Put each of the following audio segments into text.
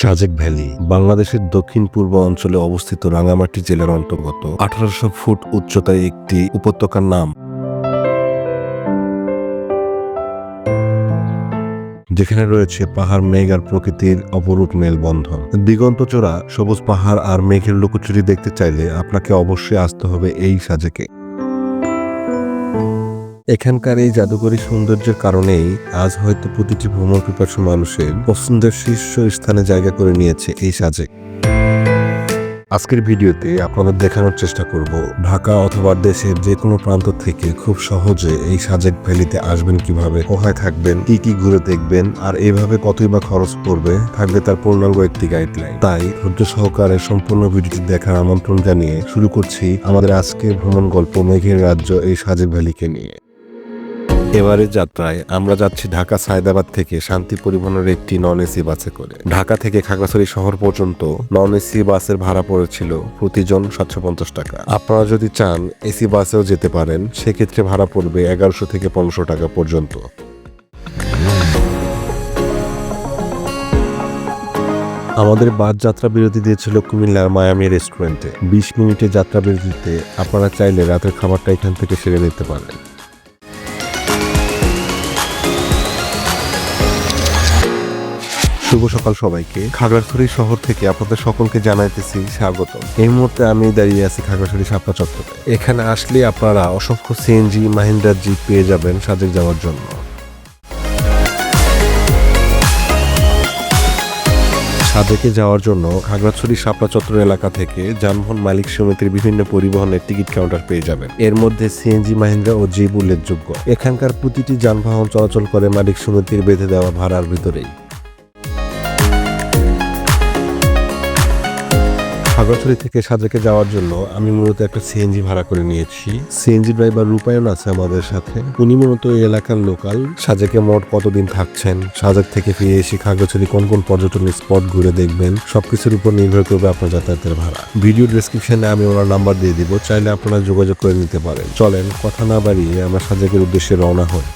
Sajek valley বাংলাদেশের দক্ষিণ পূর্ব অঞ্চলে অবস্থিত রাঙামাটি জেলার অন্তর্গত আঠারোশো ফুট উচ্চতায় একটি উপত্যকার নাম। যেখানে রয়েছে পাহাড়, মেঘ আর প্রকৃতির অপরূপ মেলবন্ধন। দিগন্ত চোরা, সবুজ পাহাড় আর মেঘের লুকোচুরি দেখতে চাইলে আপনাকে অবশ্যই আসতে হবে এই সাজেকে। এখানকার এই জাদুকরী সৌন্দর্যের কারণেই আজ হয়তো প্রতিটি ভ্রমণ পিপাসু মানুষের পছন্দের শীর্ষ স্থানে জায়গা করে নিয়েছে এই সাজেক আজকের ভিডিওতে আপনাদের দেখানোর চেষ্টা করব, ঢাকা অথবা দেশের যে কোনো প্রান্ত থেকে খুব সহজে এই সাজেক ভ্যালিতে আসবেন কীভাবে, কোথায় থাকবেন, কি কি ঘুরে দেখবেন, আর এইভাবে কতই বা খরচ পড়বে থাকবে তার পূর্ণাঙ্গ একটি গাইডলাইন তাই ধৈর্য সহকারে সম্পূর্ণ ভিডিওটি দেখার আমন্ত্রণ জানিয়ে শুরু করছি আমাদের আজকের ভ্রমণ গল্প মেঘের রাজ্য এই সাজেক ভ্যালিকে নিয়ে। এবারের যাত্রায় আমরা যাচ্ছি ঢাকা সায়দাবাদ থেকে শান্তি পরিবহনের একটি নন এসি বাসে করে। ঢাকা থেকে খাগড়াছড়ি শহর পর্যন্ত নন এসি বাসের ভাড়া পড়েছিল প্রতিজন সাতশো পঞ্চাশ টাকা। আপনারা যদি চান এসি বাসেও যেতে পারেন, সেক্ষেত্রে ভাড়া পড়বে এগারোশো থেকে পনেরোশো টাকা পর্যন্ত। আমাদের বাস যাত্রা বিরতি দিয়েছিল কুমিল্লার মায়ামি রেস্টুরেন্টে। বিশ মিনিটের যাত্রা বিরতিতে আপনারা চাইলে রাতের খাবারটা এখান থেকে সেরে নিতে পারেন। শুভ সকাল সবাইকে। খাগড়াছড়ি শহর থেকে আপনাদের সকলকে জানাইতেছি স্বাগত। এই মুহূর্তে আমি দাঁড়িয়ে আছি খাগড়াছড়ি সাপলা চত্বরে। এখানে আসলে আপনারা অসংখ্য সিএনজি, মাহিন্দ্রা জিপ পেয়ে যাবেন সাজেক যাওয়ার জন্য। সাজেকে যাওয়ার জন্য খাগড়াছড়ি শাপলা চত্বর এলাকা থেকে যানবাহন মালিক সমিতির বিভিন্ন পরিবহনের টিকিট কাউন্টার পেয়ে যাবেন। এর মধ্যে সিএনজি, মাহিন্দ্রা ও জিপ উল্লেখযোগ্য। এখানকার প্রতিটি যানবাহন চলাচল করে মালিক সমিতির বেঁধে দেওয়া ভাড়ার ভিতরেই। খাগড়াছড়ি থেকে সাজেকে যাওয়ার জন্য আমি মূলত একটা সিএনজি ভাড়া করে নিয়েছি। সিএনজি ড্রাইভার রূপায়ণ আছে আমাদের সাথে। উনি মূলত এই এলাকার লোকাল। সাজেকে মোট কতদিন থাকছেন? সাজেক থেকে ফিরে এসে খাগড়াছড়ি কোন কোন পর্যটন স্পট ঘুরে দেখবেন, সবকিছুর উপর নির্ভর করবে আপনার যাতায়াতের ভাড়া। ভিডিও ডেসক্রিপশনে আমি ওনার নাম্বার দিয়ে দিব, চাইলে আপনারা যোগাযোগ করে নিতে পারেন। চলেন, কথা না বাড়িয়ে আমরা সাজেকের উদ্দেশ্যে রওনা হই।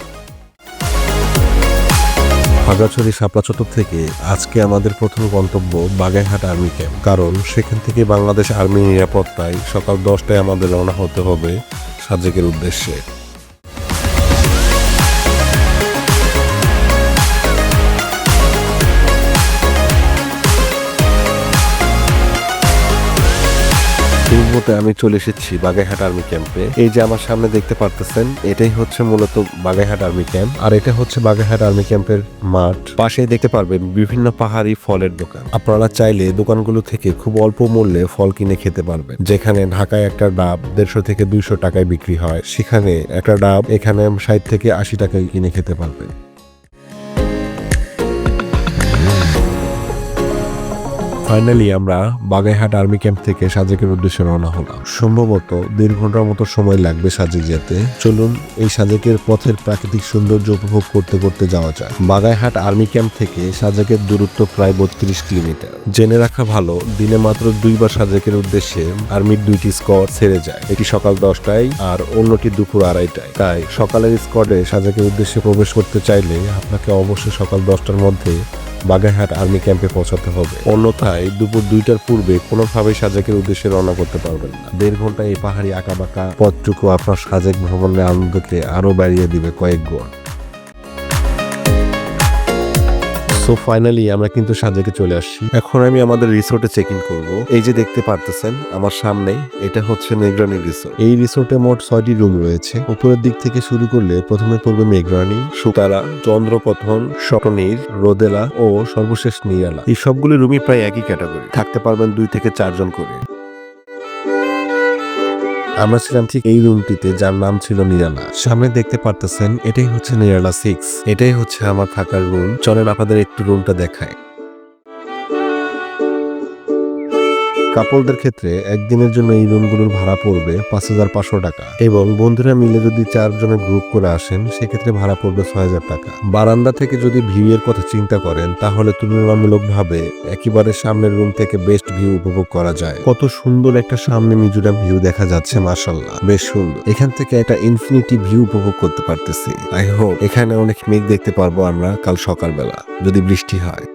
খাগড়াছড়ি শাপলা চত্বর থেকে আজকে আমাদের প্রথম গন্তব্য বাগাইহাট আর্মি ক্যাম্প। কারণ সেখান থেকে বাংলাদেশ আর্মি নিরাপত্তায় সকাল দশটায় আমাদের রওনা হতে হবে সাজেকের উদ্দেশ্যে। মুহূর্তে আমি চলে এসেছি বাগাইহাট আর্মি ক্যাম্পে। এই যে আমার সামনে দেখতে পারতেছেন, এটাই হচ্ছে মূলত বাগাইহাট আর্মি ক্যাম্প। আর এটা হচ্ছে বাগাইহাট আর্মি ক্যাম্পের মাঠ। পাশেই দেখতে পারবেন বিভিন্ন পাহাড়ি ফলের দোকান। আপনারা চাইলে দোকানগুলো থেকে খুব অল্প মূল্যে ফল কিনে খেতে পারবেন। যেখানে ঢাকায় একটা ডাব দেড়শো থেকে দুইশো টাকায় বিক্রি হয়। সেখানে একটা ডাব এখানে ষাট থেকে আশি টাকায় কিনে খেতে পারবেন। ফাইনালি আমরা বাগাইহাট আর্মি ক্যাম্প থেকে সাজেকের উদ্দেশ্যে রওনা হলাম। সম্ভবত দেড় ঘণ্টার মতো সময় লাগবে সাজেক যেতে। চলুন এই সাজেকের পথের প্রাকৃতিক সৌন্দর্য উপভোগ করতে করতে যাওয়া যায় বাগাইহাট আর্মি ক্যাম্প থেকে সাজেকের দূরত্ব প্রায় বত্রিশ কিলোমিটার। জেনে রাখা ভালো, দিনে মাত্র দুইবার সাজেকের উদ্দেশ্যে আর্মির দুইটি স্কোয়াড ছেড়ে যায়। একটি সকাল দশটায় আর অন্যটি দুপুর আড়াইটায়। তাই সকালের স্কোয়াডে সাজেকের উদ্দেশ্যে প্রবেশ করতে চাইলে আপনাকে অবশ্যই সকাল দশটার মধ্যে বাগাইহাট আর্মি ক্যাম্পে পৌঁছাতে হবে। অন্যথায় দুপুর দুইটার পূর্বে কোনোভাবেই সাজেকের উদ্দেশ্যে রওনা করতে পারবেন না। দেড় ঘণ্টা এই পাহাড়ি আঁকা আঁকাবাঁকা পথটুকু আপনার সাজেক ভ্রমণের আনন্দকে আরও বাড়িয়ে দিবে কয়েক গুণ। সো ফাইনালি আমরা কিন্তু সাজেকে চলে আসছি। এখন আমি আমাদের রিসোর্টে চেক ইন করব। এই যে দেখতে পারতেছেন, আমার সামনে এটা হচ্ছে মেঘরানি রিসোর্ট এই রিসোর্টে মোট ছয়টি রুম রয়েছে। উপরের দিক থেকে শুরু করলে প্রথমে পড়বে মেঘরানি, সুতারা চন্দ্রপথন স্বপ্নীর রোদেলা ও সর্বশেষ নিরালা। এই সবগুলি রুমই প্রায় একই ক্যাটাগরি থাকতে পারবেন দুই থেকে চারজন করে। আমরা ছিলাম ঠিক এই রুমটিতে যার নাম ছিল নিরালা। সামনে দেখতে পারতেছেন, এটাই হচ্ছে নিরালা সিক্স এটাই হচ্ছে আমার থাকার রুম চলেন আপনাদের একটু রুমটা দেখায় কাপলদের ক্ষেত্রে একদিনের জন্য এই রুমগুলোর ভাড়া পড়বে পাঁচ হাজার পাঁচশো টাকা। এবং বন্ধুরা মিলে যদি চারজনের গ্রুপ করে আসেন, সেক্ষেত্রে ভাড়া পড়বে ছয় হাজার টাকা। বারান্দা থেকে যদি ভিউ এর কথা চিন্তা করেন, তাহলে তুলনামূলকভাবে একেবারে সামনের রুম থেকে বেস্ট ভিউ উপভোগ করা যায়। কত সুন্দর একটা সামনে মিজোরাম ভিউ দেখা যাচ্ছে মাসাল্লাহ বেশ সুন্দর। এখান থেকে একটা ইনফিনিটি ভিউ উপভোগ করতে পারতেছি। আই হোপ এখানে অনেক মেঘ দেখতে পারব আমরা কাল সকালবেলা, যদি বৃষ্টি হয়।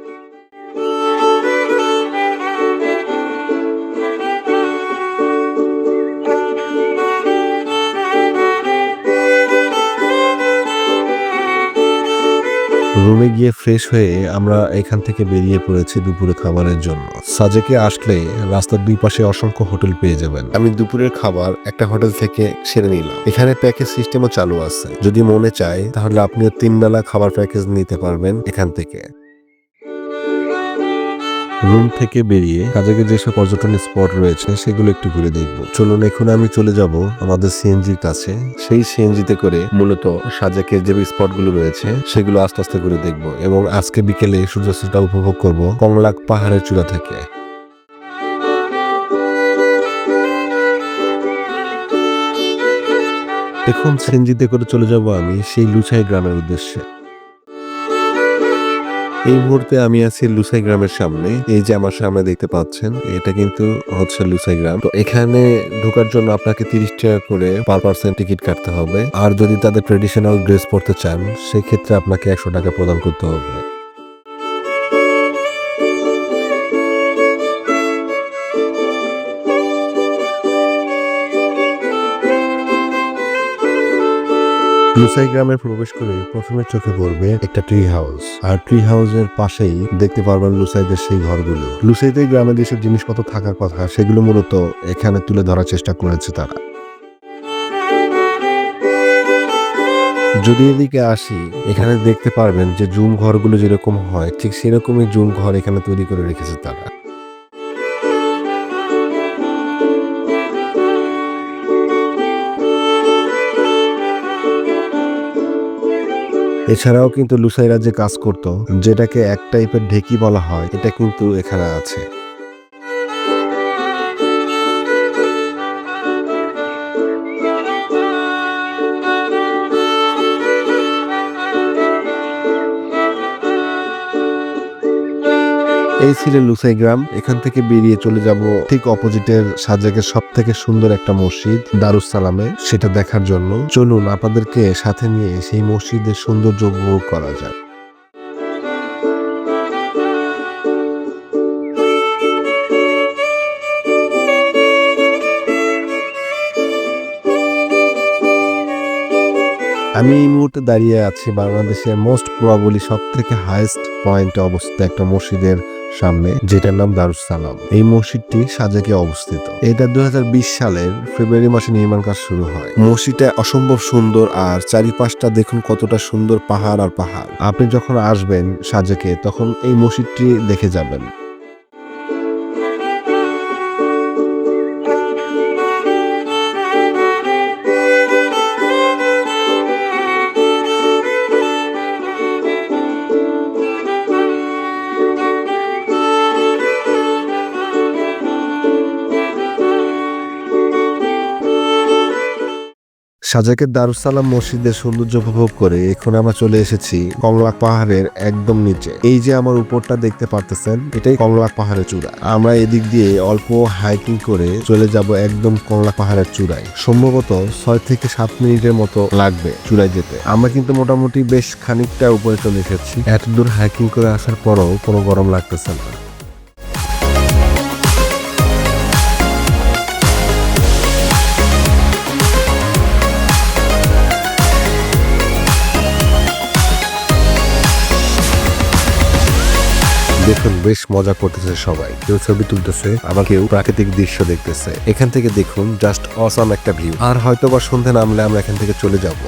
রুমে গিয়ে ফ্রেশ হয়ে আমরা এখান থেকে বেরিয়ে পড়েছি দুপুরে খাবারের জন্য। সাজেকে আসলে রাস্তার দুই পাশে অসংখ্য হোটেল পেয়ে যাবেন। আমি দুপুরের খাবার একটা হোটেল থেকে সেরে নিলাম। এখানে প্যাকেজ সিস্টেমও চালু আছে। যদি মনে চায়, তাহলে আপনিও তিন বেলা খাবার প্যাকেজ নিতে পারবেন এখান থেকে। রুম থেকে বেরিয়ে কাজাকে যেসব পর্যটন স্পট রয়েছে, সেগুলো একটু ঘুরে দেখব। চলুন, এখন আমি চলে যাব আমাদের সিএনজির কাছে। সেই সিএনজিতে করে মূলত সাজাকের যে স্পটগুলো রয়েছে, সেগুলো আস্তে আস্তে ঘুরে দেখব এবং আজকে বিকেলে সূর্যাস্তটা উপভোগ করব কংলাক পাহাড়ের চূড়া থেকে। এখন সিএনজিতে করে চলে যাব আমি সেই লুছাই গ্রামের উদ্দেশ্যে। এই মুহূর্তে আমি আছি লুসাই গ্রামের সামনে। এই যে আমার সামনে দেখতে পাচ্ছেন, এটা কিন্তু হচ্ছে লুসাই গ্রাম। তো এখানে ঢোকার জন্য আপনাকে তিরিশ টাকা করে পার পার্সেন্ট টিকিট কাটতে হবে। আর যদি তাদের ট্রেডিশনাল ড্রেস পরতে চান, সেক্ষেত্রে আপনাকে একশো টাকা প্রদান করতে হবে। লুসাই গ্রামে প্রবেশ করে প্রথমে চোখে পড়বে একটা ট্রি হাউস আর ট্রি হাউসের পাশেই দেখতে পারবেন লুসাইদের সেই ঘরগুলো। লুসাইতে গ্রামে যেসব জিনিসপত্র থাকার কথা, সেগুলো মূলত এখানে তুলে ধরার চেষ্টা করেছে তারা। যদি এদিকে আসি, এখানে দেখতে পারবেন যে জুম ঘরগুলো যেরকম হয়, ঠিক সেরকমই জুম ঘর এখানে তৈরি করে রেখেছে তারা। এছাড়াও কিন্তু লুসাইরা যে কাজ করত, যেটাকে এক টাইপের ঢেকি বলা হয়, এটা কিন্তু এখানে আছে। এই ছিল লুসাই গ্রাম। এখান থেকে বেরিয়ে চলে যাব ঠিক অপোজিটের সাজেকের সব থেকে সুন্দর একটা মসজিদ দারুস সালামে সেটা দেখার জন্য। চলুন আপনাদেরকে সাথে নিয়ে সেই মসজিদের সৌন্দর্য উপভোগ করা যায় আমি এই মুহূর্তে দাঁড়িয়ে আছি বাংলাদেশের মোস্ট প্রবাবলি সব থেকে হাইয়েস্ট পয়েন্টে অবস্থিত একটা মসজিদের সামনে, যেটার নাম দারুস সালাম এই মসজিদটি সাজেকে অবস্থিত। এটা দুই হাজার বিশ সালের ফেব্রুয়ারি মাসে নির্মাণ কাজ শুরু হয়। মসজিদটা অসম্ভব সুন্দর আর চারিপাশটা দেখুন কতটা সুন্দর পাহাড় আর পাহাড়। আপনি যখন আসবেন সাজেকে, তখন এই মসজিদটি দেখে যাবেন। সাজাকের দারুসালাম মসজিদের সৌন্দর্য উপভোগ করে এখন আমরা চলে এসেছি কংলাক পাহাড়ের একদম নিচে। এই যে আমার উপরটা দেখতে পারতেছেন, এটাই কংলাক পাহাড়ের চূড়া। আমরা এদিক দিয়ে অল্প হাইকিং করে চলে যাব একদম কংলাক পাহাড়ের চূড়ায়। সম্ভবত ছয় থেকে সাত মিনিটের মতো লাগবে চূড়ায় যেতে। আমরা কিন্তু মোটামুটি বেশ খানিকটা উপরে চলে এসেছি। এত দূর হাইকিং করে আসার পরও কোনো গরম লাগতেছে না। দেখুন, বেশ মজা করতেছে সবাই। কেউ ছবি তুলতেছে, আবার কেউ প্রাকৃতিক দৃশ্য দেখতেছে। এখান থেকে দেখুন জাস্ট অসাম একটা ভিউ আর হয়তো বা সন্ধে নামলে আমরা এখান থেকে চলে যাব।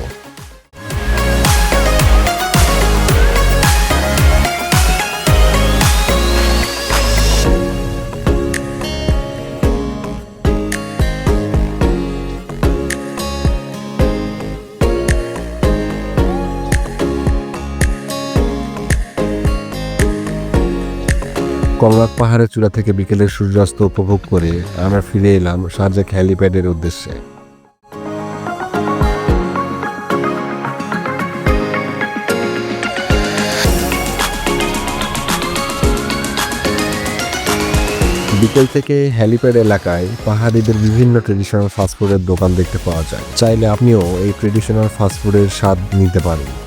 কংলাক পাহাড়ের চূড়া থেকে বিকেলের সূর্যাস্ত উপভোগ করে আমরা ফিরে এলাম সার্জাক হ্যালিপ্যাডের উদ্দেশ্যে। বিকেল থেকে হ্যালিপ্যাড এলাকায় পাহাড়িদের বিভিন্ন ট্রেডিশনাল ফাস্টফুডের দোকান দেখতে পাওয়া যায়। চাইলে আপনিও এই ট্রেডিশনাল ফাস্টফুডের স্বাদ নিতে পারেন।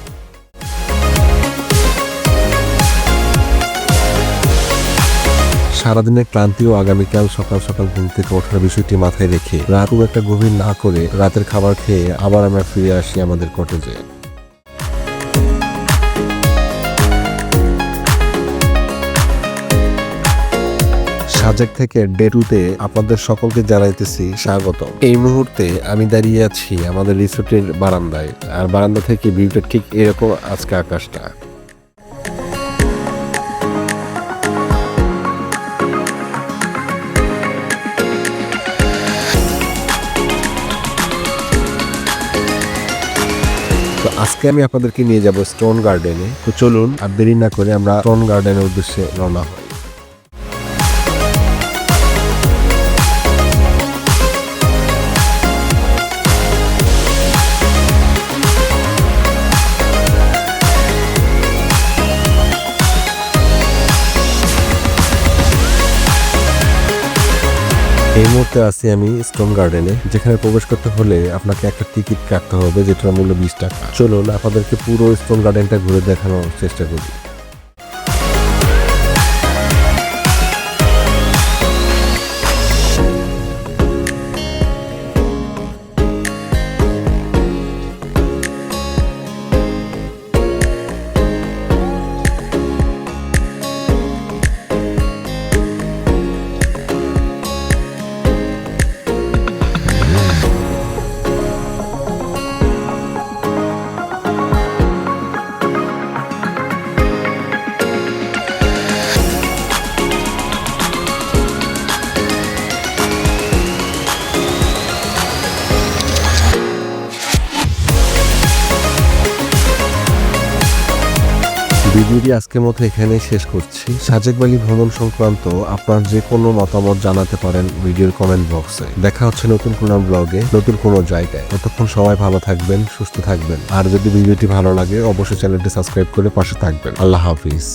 সারাদিনের ক্লান্তি ও আগামীকাল সকাল সকাল ঘুম থেকে ওঠার বিষয়টি মাথায় রেখে রাত একটা গভীর না করে রাতের খাবার খেয়ে আবার আমরা ফিরে আসি আমাদের কটেজে সাজেক থেকে ডে টুতে আপনাদের সকলকে জানাইতেছি স্বাগত এই মুহূর্তে আমি দাঁড়িয়ে আছি আমাদের রিসোর্টের বারান্দায়, আর বারান্দা থেকে ভিউটা ঠিক এরকম আজকে আকাশটা। আজকে আমি আপনাদেরকে নিয়ে যাব স্টোন গার্ডেনে তো চলুন আর দেরি না করে আমরা স্টোন গার্ডেনের উদ্দেশ্যে রওনা হই। এই মুহূর্তে আছি আমি স্টোন গার্ডেনে যেখানে প্রবেশ করতে হলে আপনাকে একটা টিকিট কাটতে হবে, যেটার মূল্য বিশ টাকা। চলুন, আপনাদেরকে পুরো স্টোন গার্ডেনটা ঘুরে দেখানোর চেষ্টা করি। ভিডিওটি আজকের মতো এখানেই শেষ করছি? সাজেক বালি ভ্রমণ সংক্রান্ত আপনার যে কোনো মতামত জানাতে পারেন ভিডিওর কমেন্ট বক্সে দেখা হচ্ছে নতুন কোনো ব্লগে নতুন কোনো জায়গায়। ততক্ষণ সবাই ভালো থাকবেন, সুস্থ থাকবেন। আর যদি ভিডিওটি ভালো লাগে, অবশ্যই চ্যানেলটি সাবস্ক্রাইব করে পাশে থাকবেন। আল্লাহ হাফিজ।